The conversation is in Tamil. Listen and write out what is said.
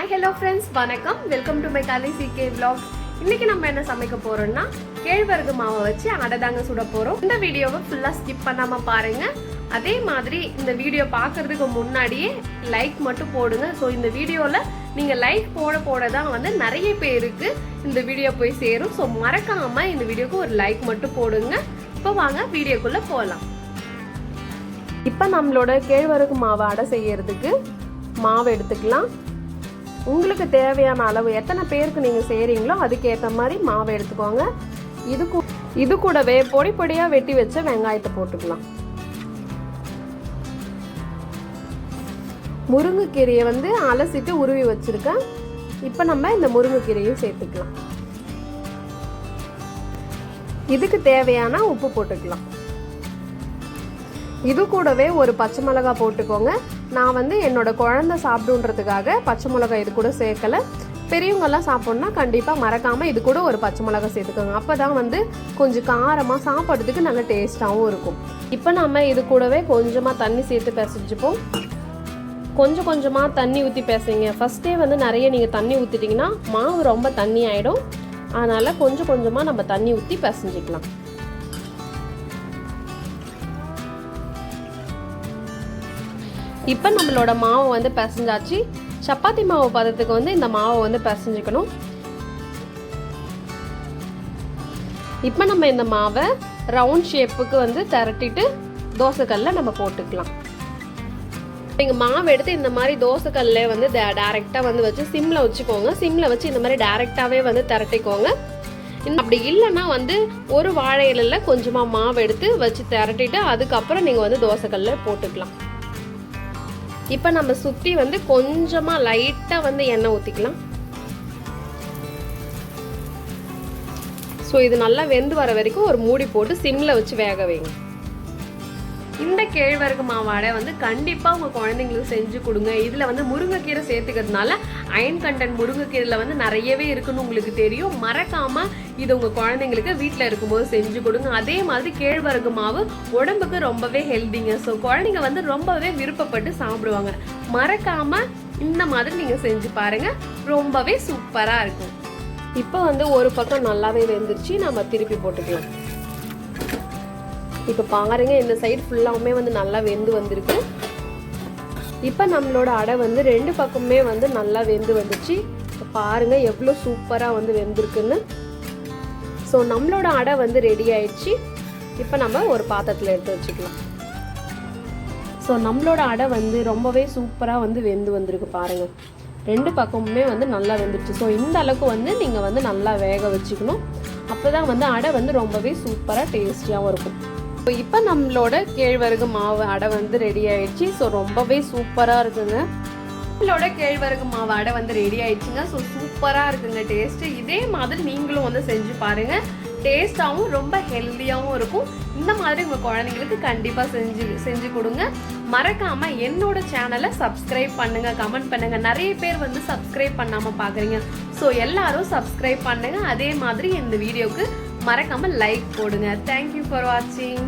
ஹாய் ஹலோ ஃப்ரெண்ட்ஸ் வணக்கம். Welcome to my C CK vlogs. இன்னைக்கு நம்ம என்ன சமைக்க போறோம்னா கேழ்வரகு மாவை வச்சு அடைதாங்க சுட போறோம். இந்த வீடியோவை ஃபுல்லா ஸ்கிப் பண்ணாம பாருங்க. அதே மாதிரி இந்த வீடியோ பார்க்கறதுக்கு முன்னாடியே லைக் மட்டும் போடுங்க. ஸோ இந்த வீடியோவில் நீங்கள் லைக் போட போட தான் வந்து நிறைய பேருக்கு இந்த வீடியோ போய் சேரும். ஸோ மறக்காம இந்த வீடியோக்கு ஒரு லைக் மட்டும் போடுங்க. இப்போ வாங்க வீடியோக்குள்ளே போகலாம் இப்போ நம்மளோட கேழ்வரகு மாவை அடை செய்யறதுக்கு மாவு எடுத்துக்கலாம். உங்களுக்கு தேவையான அளவு எத்தனை பேருக்கு நீங்கள் செய்கிறீங்களோ அதுக்கேற்ற மாதிரி மாவை எடுத்துக்கோங்க. இது கூ- இது கூடவே பொடி பொடியாக வெட்டி வச்ச வெங்காயத்தை போட்டுக்கலாம். முருங்கைக்கீரையை வந்து அலசிட்டு உருவி வச்சிருக்கேன். இப்போ நம்ம இந்த முருங்கைக்கீரையும் சேர்த்துக்கலாம். இதுக்கு தேவையான உப்பு போட்டுக்கலாம். இது கூடவே ஒரு பச்சை மிளகா போட்டுக்கோங்க. நான் வந்து என்னோட குழந்தை சாப்பிடுன்றதுக்காக பச்சை மிளகா இது கூட சேர்க்கல. பெரியவங்கெல்லாம் சாப்பிட்ணுன்னா கண்டிப்பாக மறக்காமல் இது கூட ஒரு பச்சை மிளகா சேர்த்துக்கோங்க. அப்போ தான் வந்து கொஞ்சம் காரமாக சாப்பிட்றதுக்கு நல்ல டேஸ்ட்டாகவும் இருக்கும். இப்போ நம்ம இது கூடவே கொஞ்சமாக தண்ணி சேர்த்து பிசைஞ்சுப்போம். கொஞ்சம் கொஞ்சமாக தண்ணி ஊற்றி பேசுங்க. ஃபஸ்ட்டே வந்து நிறைய நீங்கள் தண்ணி ஊற்றிட்டிங்கன்னா மாவு ரொம்ப தண்ணி ஆகிடும் அதனால் கொஞ்சம் கொஞ்சமாக நம்ம தண்ணி ஊற்றி பிசைஞ்சிக்கலாம். இப்போ நம்மளோட மாவு வந்து பிசைஞ்சாச்சு. சப்பாத்தி மாவு பதத்துக்கு வந்து இந்த மாவை வந்து பிசைஞ்சுக்கணும். இப்போ நம்ம இந்த மாவை ரவுண்ட் ஷேப்புக்கு வந்து திரட்டிட்டு தோசைக்கல்ல நம்ம போட்டுக்கலாம். நீங்கள் மாவு எடுத்து இந்த மாதிரி தோசைக்கல்ல வந்து டேரெக்டாக வந்து வச்சு சிம்மில் வச்சுக்கோங்க. சிம்மில் வச்சு இந்த மாதிரி டேரெக்டாகவே வந்து திரட்டிக்கோங்க. அப்படி இல்லைன்னா வந்து ஒரு வாழை இலையில் கொஞ்சமாக மாவு எடுத்து வச்சு திரட்டிட்டு அதுக்கப்புறம் நீங்கள் வந்து தோசைக்கல்ல போட்டுக்கலாம். இப்போ நம்ம சுற்றி வந்து கொஞ்சமாக லைட்டாக வந்து எண்ணெய் ஊற்றிக்கலாம் ஸோ இது நல்லா வெந்து வர வரைக்கும் ஒரு மூடி போட்டு சிம்மில் வச்சு வேக வைங்க. இந்த கேழ்வரகு மாவாடை வந்து கண்டிப்பாக உங்கள் குழந்தைங்களுக்கு செஞ்சு கொடுங்க. இதில் வந்து முருங்கைக்கீரை சேர்த்துக்கிறதுனால அயன் கண்டென்ட் முருங்கைக்கீரையில் வந்து நிறையவே இருக்குன்னு உங்களுக்கு தெரியும். மறக்காமல் இது உங்கள் குழந்தைங்களுக்கு வீட்டில் இருக்கும்போது செஞ்சு கொடுங்க. அதே மாதிரி கேழ்வரகு மாவு உடம்புக்கு ரொம்பவே ஹெல்திங்க ஸோ குழந்தைங்க வந்து ரொம்பவே விருப்பப்பட்டு சாப்பிடுவாங்க. மறக்காமல் இந்த மாதிரி நீங்கள் செஞ்சு பாருங்கள் ரொம்பவே சூப்பராக இருக்கும். இப்போ வந்து ஒரு பக்கம் நல்லாவே வெந்துருச்சு. நம்ம திருப்பி போட்டுக்கலாம். இப்போ பாருங்க இந்த சைடு ஃபுல்லாவுமே வந்து நல்லா வெந்து வந்திருக்கு. இப்போ நம்மளோட அடை வந்து ரெண்டு பக்கமுமே வந்து நல்லா வெந்து வந்துச்சு. இப்போ பாருங்க எவ்வளோ சூப்பராக வந்து வெந்திருக்குன்னு. ஸோ நம்மளோட அடை வந்து ரெடி ஆயிடுச்சு. இப்போ நம்ம ஒரு பாத்திரத்தில் எடுத்து வச்சுக்கலாம். ஸோ நம்மளோட அடை வந்து ரொம்பவே சூப்பராக வந்து வெந்து வந்திருக்கு பாருங்க. ரெண்டு பக்கமுமே வந்து நல்லா வெந்துருச்சு. ஸோ இந்த அளவுக்கு வந்து நீங்கள் வந்து நல்லா வேக வச்சுக்கணும். அப்போ தான் வந்து அடை வந்து ரொம்பவே சூப்பராக டேஸ்டியாகவும் இருக்கும். ஸோ இப்போ நம்மளோட கேழ்வரகு மாவு அடை வந்து ரெடி ஆயிடுச்சு. ஸோ ரொம்பவே சூப்பராக இருக்குங்க. நம்மளோட கேழ்வரகு மாவு அடை வந்து ரெடி ஆயிடுச்சுங்க. ஸோ சூப்பராக இருக்குங்க டேஸ்ட்டு இதே மாதிரி நீங்களும் வந்து செஞ்சு பாருங்க. டேஸ்டாகவும் ரொம்ப ஹெல்த்தியாகவும் இருக்கும். இந்த மாதிரி உங்கள் குழந்தைங்களுக்கு கண்டிப்பாக செஞ்சு செஞ்சு கொடுங்க. மறக்காமல் என்னோட சேனலை சப்ஸ்கிரைப் பண்ணுங்கள் கமெண்ட் பண்ணுங்கள் நிறைய பேர் வந்து சப்ஸ்கிரைப் பண்ணாமல் பார்க்குறீங்க ஸோ எல்லாரும் சப்ஸ்கிரைப் பண்ணுங்க. அதே மாதிரி இந்த வீடியோவுக்கு மறக்காமல் லைக் போடுங்க. தேங்க்யூ ஃபார் வாட்சிங்